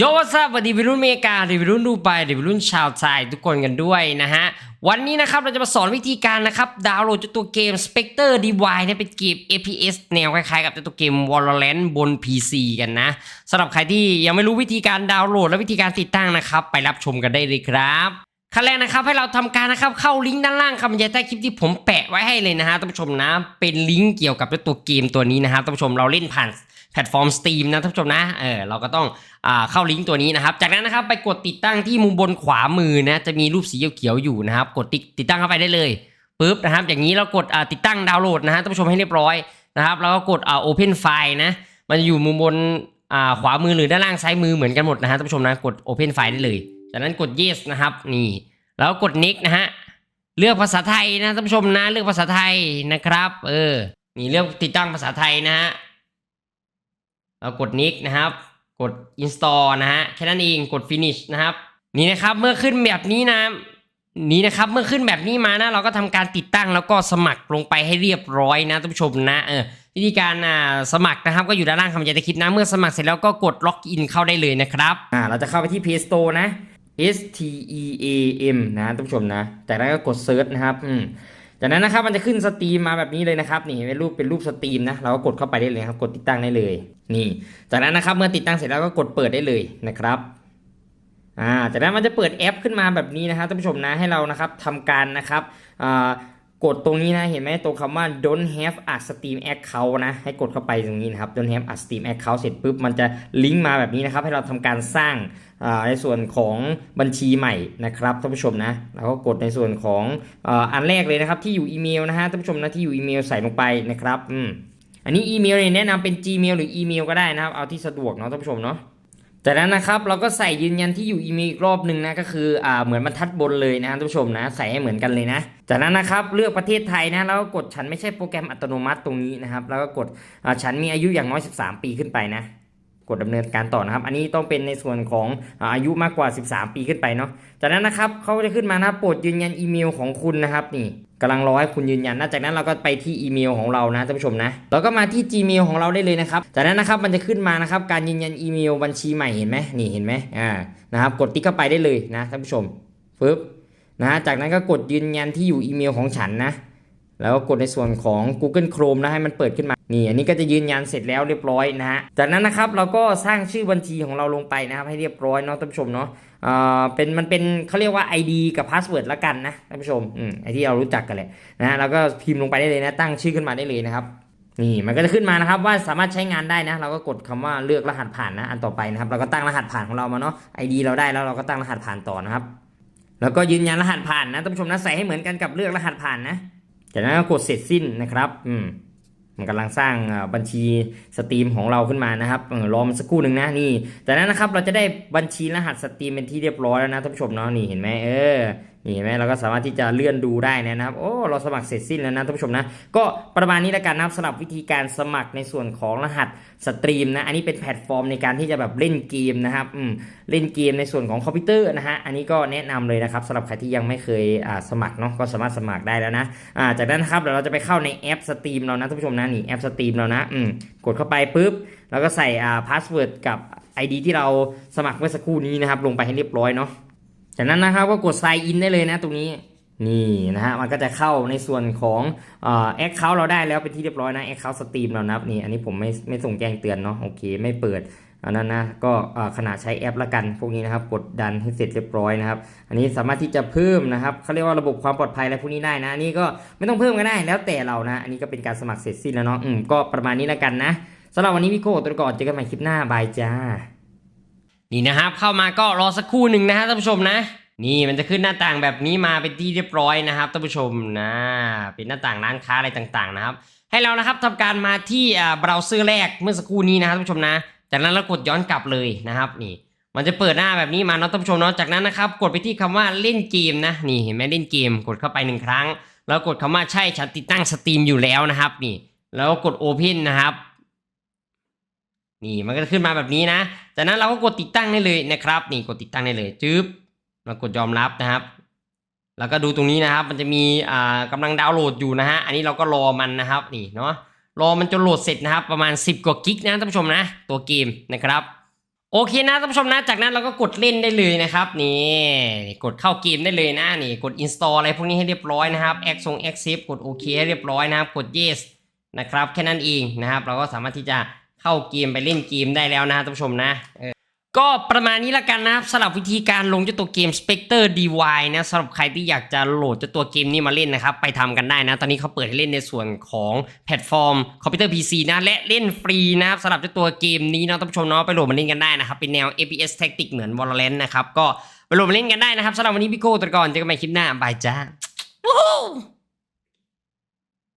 โยวัสวัสดีวัยรุ่นอเมริกาวัยรุ่นดูไบวัยรุ่นชาวไทยทุกคนกันด้วยนะฮะ วันนี้นะครับเราจะมาสอนวิธีการนะครับดาวน์โหลดเจ้าตัวเกม Spectre DY เนี่ยเป็นเกม FPS แนวคล้ายๆ กับเจ้าตัวเกม Valorant บน PC กันนะสำหรับใครที่ยังไม่รู้วิธีการดาวน์โหลดและวิธีการติดตั้งนะครับ ไปรับชมกันได้เลยครับ ขั้นแรกนะครับให้เราทำการนะครับเข้าลิงก์ด้านล่างคำบรรยายใต้คลิปที่ผมแปะไว้ให้เลยนะฮะท่านผู้ชมนะเป็นลิงก์เกี่ยวกับตัวเกมตัวนี้นะฮะท่านผู้ชมเราเล่นผ่านแพลตฟอร์ม Steam นะท่านผู้ชมนะเออเราก็ต้องอ่าเข้าลิงก์ตัวนี้นะครับ จากนั้นนะครับไปกดติดตั้งที่มุมบนขวามือนะจะมีรูปสีเขียวๆอยู่นะครับกดติดติดตั้งเข้าไปได้เลยปุ๊บนะครับ อย่างนี้เรากดอ่าติดตั้งดาวน์โหลดนะฮะท่านผู้ชมให้เรียบร้อยนะครับแล้วก็กดอ่า open file นะมันอยู่มุมบนอ่าขวามือหรือด้านล่างซ้ายมือเหมือนกันหมดนะฮะท่านผู้ชมนะกด open file ได้เลย จากนั้นกด yes นะครับ นี่ แล้วกด next นะฮะ เลือกภาษาไทยนะท่านผู้ชมนะ เลือกภาษาไทยนะครับ เออ นี่เลือกติดตั้งภาษาไทยนะฮะเรากด next นะครับ กด install นะฮะ แค่นั้นเอง กด finish นะครับ นี่นะครับ เมื่อขึ้นแบบนี้นะนี่นะครับเมื่อขึ้นแบบนี้มานะเราก็ทำการติดตั้งแล้วก็สมัครลงไปให้เรียบร้อยนะท่านผู้ชมนะเออวิธีการอ่าสมัครนะครับก็อยู่ด้านล่างคำบรรยายคลิปนะเมื่อสมัครเสร็จแล้วก็กดล็อกอินเข้าได้เลยนะครับอ่าเราจะเข้าไปที่ Play Store นะ S T E A M นะท่านผู้ชมนะจากนั้นก็กดเซิร์ชนะครับจากนั้นนะครับมันจะขึ้นสตรีมมาแบบนี้เลยนะครับนี่เป็นรูปเป็นรูปสตรีมนะเราก็กดเข้าไปได้เลยครับกดติดตั้งได้เลย นี่ จากนั้นนะครับเมื่อติดตั้งเสร็จแล้วก็กดเปิดได้เลยนะครับอ่าจากนั้นมันจะเปิดแอปขึ้นมาแบบนี้นะครับท่านผู้ชมนะให้เรานะครับทำการนะครับอ่า กดตรงนี้นะเห็นไหมตรงคำว่า don't have a steam account นะ ให้กดเข้าไปตรงนี้นะครับ don't have a steam account เสร็จปุ๊บมันจะลิงก์มาแบบนี้นะครับ ให้เราทำการสร้างในส่วนของบัญชีใหม่นะครับท่านผู้ชมนะเราก็กดในส่วนของอ,อันแรกเลยนะครับ ที่อยู่อีเมลนะฮะท่านผู้ชมนะที่อยู่อีเมลใส่ลงไปนะครับอืมอันนี้อีเมลเนี่ยแนะนำเป็น Gmail หรืออีเมลก็ได้นะครับ เอาที่สะดวกเนาะท่านผู้ชมเนาะ จากนั้นนะครับเราก็ใส่ยืนยันที่อยู่อีเมลอีกรอบหนึ่งนะก็คืออ่าเหมือนบรรทัดบนเลยนะท่านผู้ชมนะใส่ให้เหมือนกันเลยนะ จากนั้นนะครับเลือกประเทศไทยนะแล้วก็กดฉันไม่ใช่โปรแกรมอัตโนมัติตรงนี้นะครับแล้วก็กดฉันมีอายุอย่างน้อย 13 ปีขึ้นไปนะกดดำเนินการต่อนะครับ อันนี้ต้องเป็นในส่วนของอายุมากกว่า 13 ปีขึ้นไปเนาะ จากนั้นนะครับเขาจะขึ้นมานะโปรดยืนยันอีเมลของคุณนะครับนี่ กำลังรอให้คุณยืนยันนะจากนั้นเราก็ไปที่อีเมลของเรานะท่านผู้ชมนะเราก็มาที่ Gmail ของเราได้เลยนะครับ จากนั้นนะครับมันจะขึ้นมานะครับการยืนยันอีเมลบัญชีใหม่เห็นไหมนี่เห็นไหมอ่านะครับกดติ๊กเข้าไปได้เลยนะท่านผู้ชมปึ๊บนะจากนั้นก็กดยืนยันที่อยู่อีเมลของฉันนะ แล้วก็กดในส่วนของ Google Chrome นะให้มันเปิดขึ้นมา นี่อันนี้ก็จะยืนยันเสร็จแล้วเรียบร้อยนะฮะ จากนั้นนะครับเราก็สร้างชื่อบัญชีของเราลงไปนะครับให้เรียบร้อยเนาะท่านผู้ชมเนาะอ่าเป็นมันเป็นเขาเรียกว่า ID กับ Password ละกันนะท่านผู้ชมอืมไอที่เรารู้จักกันแหละนะแล้วก็พิมพ์ลงไปได้เลยนะตั้งชื่อขึ้นมาได้เลยนะครับนี่มันก็จะขึ้นมานะครับว่าสามารถใช้งานได้นะ เราก็กดคำว่าเลือกรหัสผ่านนะอันต่อไปนะครับเราก็ตั้งรหัสผ่านของเรามาเนาะ ID เราได้แล้วเราก็ตั้งรหัสผ่านต่อนะครับ แล้วก็ยืนยันรหัสผ่านนะท่านผู้ชมนะใส่ให้เหมือนกันกับเลือกรหัสผ่านนะ จากนั้นก็กดเสร็จสิ้นนะครับอืมมันกำลังสร้างบัญชีสตรีมของเราขึ้นมานะครับรอมันสักครู่หนึ่งนะนี่จากนั้นนะครับเราจะได้บัญชีรหัสสตรีมเป็นที่เรียบร้อยแล้วนะท่านผู้ชมเนาะนี่เห็นไหมเออนี่เห็นไหมเราก็สามารถที่จะเลื่อนดูได้นะครับโอ้เราสมัครเสร็จสิ้นแล้วนะท่านผู้ชมนะก็ประมาณนี้แล้วกันนะครับสำหรับวิธีการสมัครในส่วนของรหัสสตรีมนะอันนี้เป็นแพลตฟอร์มในการที่จะแบบเล่นเกมนะครับอืมเล่นเกมในส่วนของคอมพิวเตอร์นะฮะอันนี้ก็แนะนำเลยนะครับสำหรับใครที่ยังไม่เคยอ่าสมัครเนาะก็สามารถสมัครได้แล้วนะอ่าจากนั้นนะครับเดี๋ยวเราจะไปเข้าในแอปสตรีมเรานะท่านผู้ชมนะนี่แอปสตรีมเรานะอืมกดเข้าไปปุ๊บแล้วก็ใส่อ่าพาสเวิร์ดกับ ID ที่เราสมัครเมื่อสักครู่นี้นะครับลงไปให้เรียบร้อยเนาะ จากนั้นนะครับก็กด sign in ได้เลยนะตรงนี้นี่นะฮะมันก็จะเข้าในส่วนของแอคเคาท์เราได้แล้วเป็นที่เรียบร้อยนะแอคเคาท์สตรีมเรานับนี่อันนี้ผมไม่ไม่ส่งแจ้งเตือนเนาะโอเคไม่เปิดอันนั้นนะก็ขนาดใช้แอปละกัน พวกนี้นะครับกดดันให้เสร็จเรียบร้อยนะครับอันนี้สามารถที่จะเพิ่มนะครับเขาเรียกว่าระบบความปลอดภัยอะไรพวกนี้ได้นะนนี่ก็ไม่ต้องเพิ่มก็ได้แล้วแต่เรานะ อันนี้ก็เป็นการสมัครเสร็จสิ้นแล้วเนาะอืมก็ประมาณนี้ละกันนะสำหรับวันนี้พี่โก้ตัวก่อนเจอกันใหม่คลิปหน้าบายจ้า นี่นะครับเข้ามาก็รอสักครู่หนึ่งนะฮะท่านผู้ชมนะ นี่มันจะขึ้นหน้าต่างแบบนี้มาเป็นที่เรียบร้อยนะครับท่านผู้ชมนะเป็นหน้าต่างร้านค้าอะไรต่างๆนะครับ ให้เรานะครับทำการมาที่เบราว์เซอร์แรกเมื่อสักครู่นี้นะครับท่านผู้ชมนะ จากนั้นเรากดย้อนกลับเลยนะครับนี่มันจะเปิดหน้าแบบนี้มาเนาะท่านผู้ชมเนาะจากนั้นนะครับกดไปที่คำว่าเล่นเกมนะนี่เห็นไหมเล่นเกม กดเข้าไปหนึ่งครั้ง แล้วกดคำว่าใช่ฉันติดตั้งสตรีมอยู่แล้วนะครับนี่ แล้วก็กด Open นะครับ นี่มันก็จะขึ้นมาแบบนี้นะ จากนั้นเราก็กดติดตั้งได้เลยนะครับ นี่กดติดตั้งได้เลยจึ๊บเรากดยอมรับนะครับ แล้วก็ดูตรงนี้นะครับ มันจะมีอ่ากำลังดาวน์โหลดอยู่นะฮะ อันนี้เราก็รอมันนะครับ นี่เนาะ รอมันจนโหลดเสร็จนะครับ ประมาณ 10 กว่ากิกนะท่านผู้ชมนะ ตัวเกมนะครับ โอเคนะท่านผู้ชมนะ จากนั้นเราก็กดเล่นได้เลยนะครับ นี่ กดเข้าเกมได้เลยนะ นี่ กด install อะไรพวกนี้ให้เรียบร้อยนะครับ a c ทรง accept กดโอเคให้เรียบร้อยนะครับ กด yes นะครับ แค่นั้นเองนะครับ เราก็สามารถที่จะ เข้าเกมไปเล่นเกมได้แล้วนะท่านผู้ชมนะก็ประมาณนี้ละกันนะครับสำหรับวิธีการลงเจ้าตัวเกม Spectre DY นะสำหรับใครที่อยากจะโหลดเจ้าตัวเกมนี้มาเล่นนะครับ ไปทำกันได้นะ ตอนนี้เขาเปิดให้เล่นในส่วนของแพลตฟอร์มคอมพิวเตอร์ PC นะ และเล่นฟรีนะครับสำหรับเจ้าตัวเกมนี้นะท่านผู้ชมเนาะไปโหลดมาเล่นกันได้นะครับ เป็นแนว FPS Tactic เหมือน Valorant นะครับ ก็ไปโหลดมาเล่นกันได้นะครับสำหรับวันนี้พี่โก้ตัวก่อนเจอกันใหม่คลิปหน้าบายจ้า Woo!